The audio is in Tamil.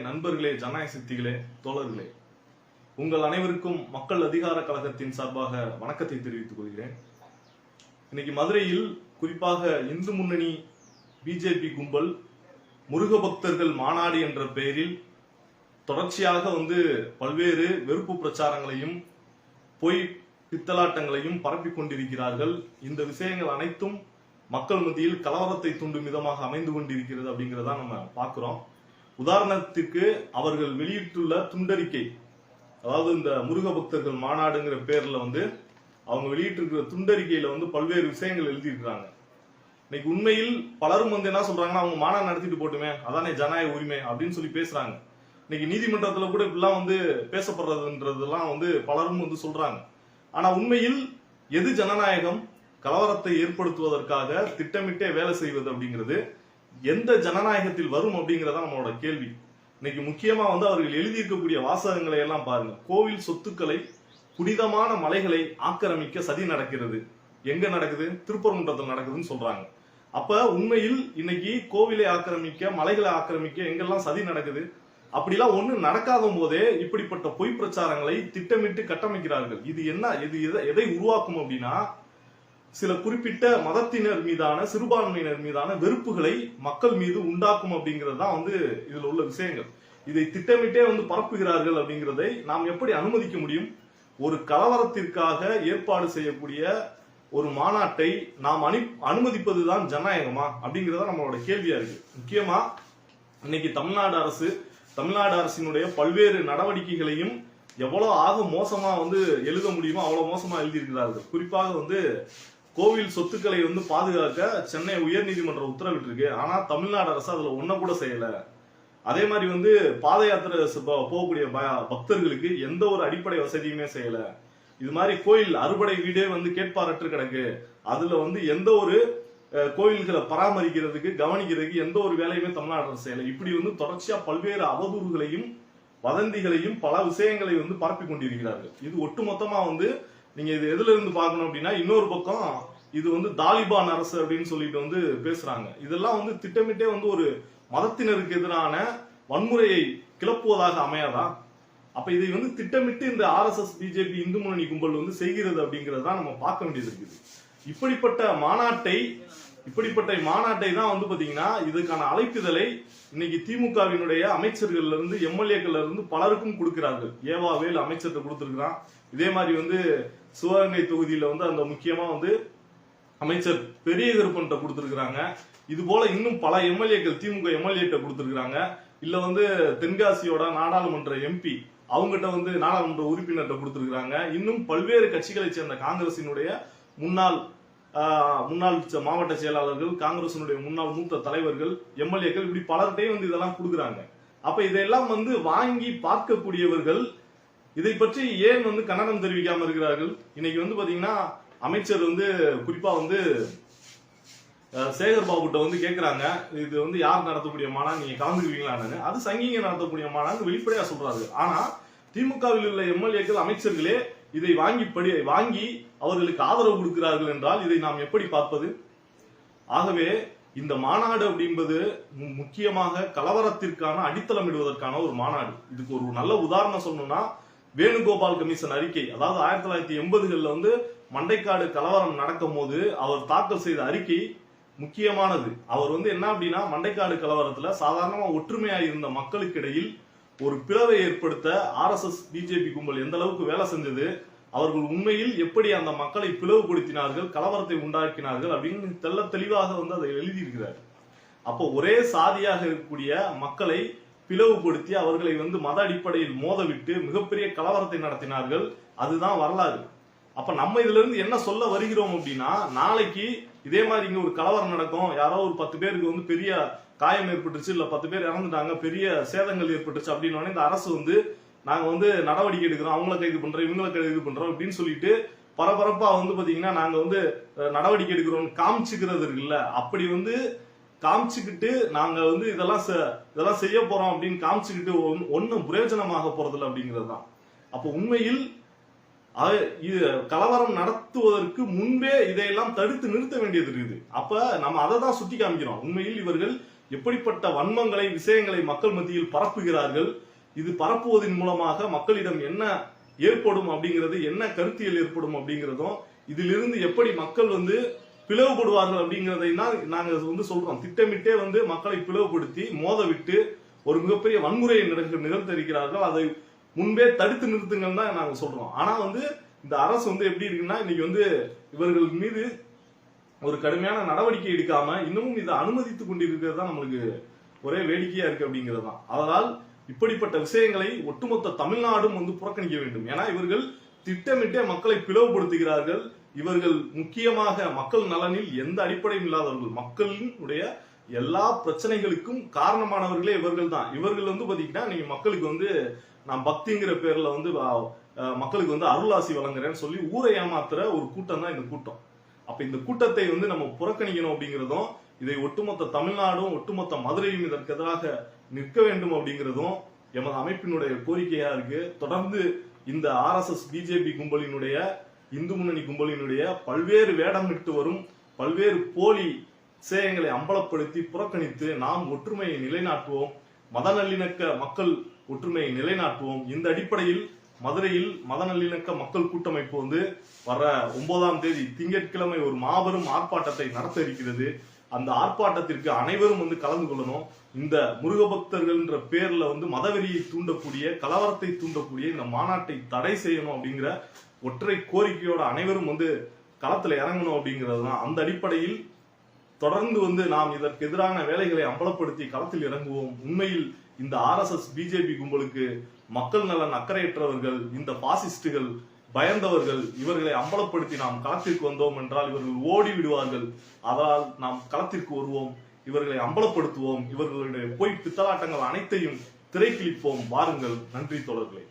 நண்பர்களே ஜனநாயக சித்திகளே தோழர்களே உங்கள் அனைவருக்கும் மக்கள் அதிகார கழகத்தின் சார்பாக வணக்கத்தை தெரிவித்துக் கொள்கிறேன். இன்னைக்கு மதுரையில் குறிப்பாக இந்து முன்னணி பிஜேபி கும்பல் முருக பக்தர்கள் மாநாடு என்ற பெயரில் தொடர்ச்சியாக வந்து பல்வேறு வெறுப்பு பிரச்சாரங்களையும் பொய் பித்தலாட்டங்களையும் பரப்பிக் கொண்டிருக்கிறார்கள். இந்த விஷயங்கள் அனைத்தும் மக்கள் மத்தியில் கலவரத்தை தூண்டும் விதமாக அமைந்து கொண்டிருக்கிறது அப்படிங்கிறதா நம்ம பார்க்குறோம். உதாரணத்துக்கு அவர்கள் வெளியிட்டுள்ள துண்டறிக்கை. அதாவது இந்த முருக பக்தர்கள் மாநாடுங்கிற பேர்ல வந்து அவங்க வெளியிட்டிருக்கிற துண்டறிக்கையில வந்து பல்வேறு விஷயங்கள் எழுதியிருக்கிறாங்க. இன்னைக்கு உண்மையில் பலரும் வந்து என்ன சொல்றாங்கன்னா அவங்க மாநாடு நடத்திட்டு போட்டுமே அதானே ஜனநாயக உரிமை அப்படின்னு சொல்லி பேசுறாங்க. இன்னைக்கு நீதிமன்றத்துல கூட இப்படிலாம் வந்து பேசப்படுறதுன்றதெல்லாம் வந்து பலரும் வந்து சொல்றாங்க. ஆனா உண்மையில் எது ஜனநாயகம்? கலவரத்தை ஏற்படுத்துவதற்காக திட்டமிட்டே வேலை செய்வது அப்படிங்கிறது எந்த ஜனநாயகத்தில் வரும் அப்படிங்கறத நம்மளோட கேள்வி. இன்னைக்கு முக்கியமா வந்து அவர்கள் எழுதியிருக்கக்கூடிய வாசகங்களை எல்லாம் பாருங்க. கோவில் சொத்துக்களை புனிதமான மலைகளை ஆக்கிரமிக்க சதி நடக்கிறது. எங்க நடக்குது? திருப்பரங்குன்றத்தில் நடக்குதுன்னு சொல்றாங்க. அப்ப உண்மையில் இன்னைக்கு கோவிலை ஆக்கிரமிக்க மலைகளை ஆக்கிரமிக்க எங்கெல்லாம் சதி நடக்குது? அப்படிலாம் ஒண்ணு நடக்காத போதே இப்படிப்பட்ட பொய் பிரச்சாரங்களை திட்டமிட்டு கட்டமைக்கிறார்கள். இது என்ன? இது எதை- எதை உருவாக்கும் அப்படின்னா சில குறிப்பிட்ட மதத்தினர் மீதான சிறுபான்மையினர் மீதான வெறுப்புகளை மக்கள் மீது உண்டாக்கும் அப்படிங்கிறது தான் வந்து இதில் உள்ள விஷயங்கள். இதை திட்டமிட்டே வந்து பரப்புகிறார்கள் அப்படிங்கிறதை நாம் எப்படி அனுமதிக்க முடியும்? ஒரு கலவரத்திற்காக ஏற்பாடு செய்யக்கூடிய ஒரு மாநாட்டை நாம் அனு அனுமதிப்பதுதான் ஜனநாயகமா? அப்படிங்கறத நம்மளோட கேள்வியா இருக்கு. முக்கியமா இன்னைக்கு தமிழ்நாடு அரசு தமிழ்நாடு அரசினுடைய பல்வேறு நடவடிக்கைகளையும் எவ்வளவு ஆக மோசமா வந்து எழுத முடியுமோ அவ்வளவு மோசமா எழுதியிருக்கிறார்கள். குறிப்பாக வந்து கோவில் சொத்துக்களை வந்து பாதுகாக்க சென்னை உயர்நீதிமன்றம் உத்தரவிட்டிருக்கு. ஆனா தமிழ்நாடு அரசு அதுல ஒன்ன கூட செய்யல. அதே மாதிரி வந்து பாத யாத்திரை போகக்கூடிய பக்தர்களுக்கு எந்த ஒரு அடிப்படை வசதியுமே செய்யல. இது மாதிரி கோயில் அறுபடை வீடே வந்து கேட்பாரற்று கிடக்கு. அதுல வந்து எந்த ஒரு கோயில்களை பராமரிக்கிறதுக்கு கவனிக்கிறதுக்கு எந்த ஒரு வேலையுமே தமிழ்நாடு அரசு செய்யல. இப்படி வந்து தொடர்ச்சியா பல்வேறு அவதூறுகளையும் வதந்திகளையும் பல விஷயங்களை வந்து பரப்பி கொண்டிருக்கிறார்கள். இது ஒட்டுமொத்தமா வந்து நீங்க இது எதுல இருந்து பார்க்கணும் அப்படின்னா இன்னொரு பக்கம் இது வந்து தாலிபான் அரசு அப்படின்னு சொல்லிட்டு வந்து பேசுறாங்க. இதெல்லாம் வந்து திட்டமிட்டே வந்து ஒரு மதத்தினருக்கு எதிரான வன்முறையை கிளப்புவதாக அமையாதா? அப்ப இதை வந்து திட்டமிட்டு இந்த ஆர்எஸ்எஸ் பிஜேபி இந்து முன்னணி கும்பல் வந்து செய்கிறது அப்படிங்கறதான் நம்ம பார்க்க வேண்டியது இருக்குது. இப்படிப்பட்ட மாநாட்டை இப்படிப்பட்ட மாநாட்டை தான் வந்து பாத்தீங்கன்னா இதுக்கான அழைப்பிதழை இன்னைக்கு திமுகவினுடைய அமைச்சர்கள்ல இருந்து எம்எல்ஏக்கள்ல இருந்து பலருக்கும் கொடுக்கிறார்கள். ஏவாவேல் அமைச்சர்கிட்ட கொடுத்திருக்கிறான். இதே மாதிரி வந்து சிவகங்கை தொகுதியில வந்து அந்த முக்கியமா வந்து அமைச்சர் பெரிய கருப்பன்ட்ட கொடுத்திருக்கிறாங்க. இது போல இன்னும் பல எம்எல்ஏக்கள் திமுக எம்எல்ஏட்ட கொடுத்திருக்கிறாங்க. இல்ல வந்து தென்காசியோட நாடாளுமன்ற எம்பி அவங்ககிட்ட வந்து நாடாளுமன்ற உறுப்பினர்கிட்ட கொடுத்திருக்கிறாங்க. இன்னும் பல்வேறு கட்சிகளை சேர்ந்த காங்கிரசினுடைய முன்னாள் முன்னாள் ச- மாவட்ட செயலாளர்கள் காங்கிரசினுடைய முன்னாள் மூத்த தலைவர்கள் எம்எல்ஏக்கள் இப்படி பலர்கிட்டையும் வந்து இதெல்லாம் கொடுக்குறாங்க. அப்ப இதெல்லாம் வந்து வாங்கி பார்க்கக்கூடியவர்கள் இதை பற்றி ஏன் வந்து கண்டனம் தெரிவிக்காம இருக்கிறார்கள்? இன்னைக்கு வந்து பாத்தீங்கன்னா அமைச்சர் வந்து குறிப்பா வந்து அஹ், சேகர் பாபுட்ட வந்து கேட்குறாங்க இது வந்து யார் நடத்தக்கூடிய மாநாடு? நீங்க கலந்துக்குவீங்களான்னு அது சங்கிங்க நடத்தக்கூடிய மாநாடு வெளிப்படையா சொல்றாரு. ஆனா திமுகவில் உள்ள எம்எல்ஏக்கள் அமைச்சர்களே இதை வாங்கி படி வாங்கி அவர்களுக்கு ஆதரவு கொடுக்கிறார்கள் என்றால் இதை நாம் எப்படி பார்ப்பது? ஆகவே இந்த மாநாடு அப்படின்பது மு- முக்கியமாக கலவரத்திற்கான அடித்தளமிடுவதற்கான ஒரு மாநாடு. இதுக்கு ஒரு நல்ல உதாரணம் சொல்லணும்னா வேணுகோபால் கமிஷன் அறிக்கை. அதாவது ஆயிரத்தி தொள்ளாயிரத்தி எண்பதுகளில் வந்து மண்டைக்காடு கலவரம் நடக்கும் போது அவர் தாக்கல் செய்த அறிக்கை முக்கியமானது. அவர் வந்து என்ன அப்படின்னா மண்டைக்காடு கலவரத்துல சாதாரணமா ஒற்றுமையா இருந்த மக்களுக்கு இடையில் ஒரு பிளவை ஏற்படுத்த ஆர்எஸ்எஸ் பிஜேபி கும்பல் எந்த அளவுக்கு வேலை செஞ்சது அவர்கள் உண்மையில் எப்படி அந்த மக்களை பிளவுபடுத்தினார்கள் கலவரத்தை உண்டாக்கினார்கள் அப்படின்னு தெல்ல தெளிவாக வந்து அதை எழுதியிருக்கிறார். அப்போ ஒரே சாதியாக இருக்கக்கூடிய மக்களை பிளவுபடுத்தி அவர்களை வந்து மத அடிப்படையில் மோதவிட்டு மிகப்பெரிய கலவரத்தை நடத்தினார்கள் அதுதான் வரலாறு. அப்ப நம்ம இதுல இருந்து என்ன சொல்ல வருகிறோம் அப்படின்னா நாளைக்கு இதே மாதிரி இங்க ஒரு கலவரம் நடக்கும். யாரோ ஒரு பத்து பேருக்கு வந்து பெரிய காயம் ஏற்பட்டுச்சு இல்ல பத்து பேர் இறந்துட்டாங்க பெரிய சேதங்கள் ஏற்பட்டுச்சு அப்படின்னு இந்த அரசு வந்து நாங்க வந்து நடவடிக்கை எடுக்கிறோம் அவங்கள கைது பண்றோம் இவங்கள கைது பண்றோம் அப்படின்னு சொல்லிட்டு பரபரப்பா வந்து பாத்தீங்கன்னா நாங்க வந்து நடவடிக்கை எடுக்கிறோம் காமிச்சுக்கிறது இருக்குல்ல. அப்படி வந்து காமிச்சுக்கிட்டு நாங்க வந்து இதெல்லாம் இதெல்லாம் செய்ய போறோம் அப்படின்னு காமிச்சுக்கிட்டு ஒன்- ஒண்ணும் பிரயோஜனமாக போறதில்ல அப்படிங்கிறது தான் அப்போ உண்மையில் கலவரம் நடத்துவதற்கு முன்பே இதையெல்லாம் தடுத்து நிறுத்த வேண்டியது இருக்குது. அப்ப நம்ம அதை தான் சுட்டி காமிக்கிறோம். உண்மையில் இவர்கள் எப்படிப்பட்ட வன்மங்களை விஷயங்களை மக்கள் மத்தியில் பரப்புகிறார்கள்? இது பரப்புவதன் மூலமாக மக்களிடம் என்ன ஏற்படும் அப்படிங்கிறது என்ன கருத்தியல் ஏற்படும் அப்படிங்கிறதும் இதிலிருந்து எப்படி மக்கள் வந்து பிளவுபடுவார்கள் அப்படிங்கிறதை தான் நாங்க வந்து சொல்றோம். திட்டமிட்டே வந்து மக்களை பிளவுபடுத்தி மோத விட்டு ஒரு மிகப்பெரிய வன்முறையை நிகழ் நிகழ்த்திருக்கிறார்கள் அதை முன்பே தடுத்து நிறுத்துங்கள் தான் நாங்கள் சொல்றோம். ஆனா வந்து இந்த அரசு வந்து எப்படி இருக்குன்னா இன்னைக்கு வந்து இவர்கள் மீது ஒரு கடுமையான நடவடிக்கை எடுக்காம இன்னமும் இதை அனுமதித்துக் கொண்டிருக்கிறது தான் நம்மளுக்கு ஒரே வேடிக்கையா இருக்கு அப்படிங்கிறது தான். அதனால் இப்படிப்பட்ட விஷயங்களை ஒட்டுமொத்த தமிழ்நாடும் வந்து புறக்கணிக்க வேண்டும். ஏன்னா இவர்கள் திட்டமிட்டே மக்களை பிளவுபடுத்துகிறார்கள். இவர்கள் முக்கியமாக மக்கள் நலனில் எந்த அடிப்படையும் இல்லாதவர்கள். மக்களினுடைய எல்லா பிரச்சனைகளுக்கும் காரணமானவர்களே இவர்கள் தான் இவர்கள் வந்து பாத்தீங்கன்னா நீங்க மக்களுக்கு வந்து நான் பக்திங்கிற பேர்ல வந்து மக்களுக்கு வந்து அருளாசி வழங்குறேன்னு சொல்லி ஊரை ஏமாத்துற ஒரு கூட்டம் தான் இந்த கூட்டம். அப்ப இந்த கூட்டத்தை வந்து நம்ம புறக்கணிக்கணும் அப்படிங்கிறதும் இதை ஒட்டுமொத்த தமிழ்நாடும் ஒட்டுமொத்த மதுரையும் இதற்கு எதிராக நிற்க வேண்டும் அப்படிங்கிறதும் எமது அமைப்பினுடைய கோரிக்கையா இருக்கு. தொடர்ந்து இந்த ஆர்எஸ்எஸ் பிஜேபி கும்பலினுடைய இந்து முன்னணி கும்பலினுடைய பல்வேறு வேடமிட்டு வரும் பல்வேறு போலி சேயங்களை அம்பலப்படுத்தி புறக்கணித்து நாம் ஒற்றுமையை நிலைநாட்டுவோம். மத நல்லிணக்க மக்கள் ஒற்றுமையை நிலைநாட்டுவோம். இந்த அடிப்படையில் மதுரையில் மத நல்லிணக்க மக்கள் கூட்டமைப்பு வந்து வர ஒன்பதாம் தேதி திங்கட்கிழமை ஒரு மாபெரும் ஆர்ப்பாட்டத்தை நடத்த இருக்கிறது. அந்த ஆர்ப்பாட்டத்திற்கு அனைவரும் வந்து கலந்து கொள்ளணும். இந்த முருக பக்தர்கள்ன்ற பேர்ல வந்து மதவெறியை தூண்டக்கூடிய கலவரத்தை தூண்டக்கூடிய இந்த மாநாட்டை தடை செய்யணும் அப்படிங்கிற ஒற்றை கோரிக்கையோட அனைவரும் வந்து களத்துல இறங்கணும் அப்படிங்கிறது தான் அந்த அடிப்படையில் தொடர்ந்து வந்து நாம் இதற்கு எதிரான வேலைகளை அம்பலப்படுத்தி களத்தில் இறங்குவோம். உண்மையில் இந்த ஆர்எஸ்எஸ் பிஜேபி கும்பலுக்கு மக்கள் நலன் அக்கறையற்றவர்கள் இந்த பாசிஸ்டுகள் பயந்தவர்கள் இவர்களை அம்பலப்படுத்தி நாம் களத்திற்கு வந்தோம் என்றால் இவர்கள் ஓடி விடுவார்கள். அதனால் நாம் களத்திற்கு வருவோம் இவர்களை அம்பலப்படுத்துவோம் இவர்களுடைய பொய் பித்தலாட்டங்கள் அனைத்தையும் திரைக்கிழிப்போம். வாருங்கள் நன்றி தொடர்களே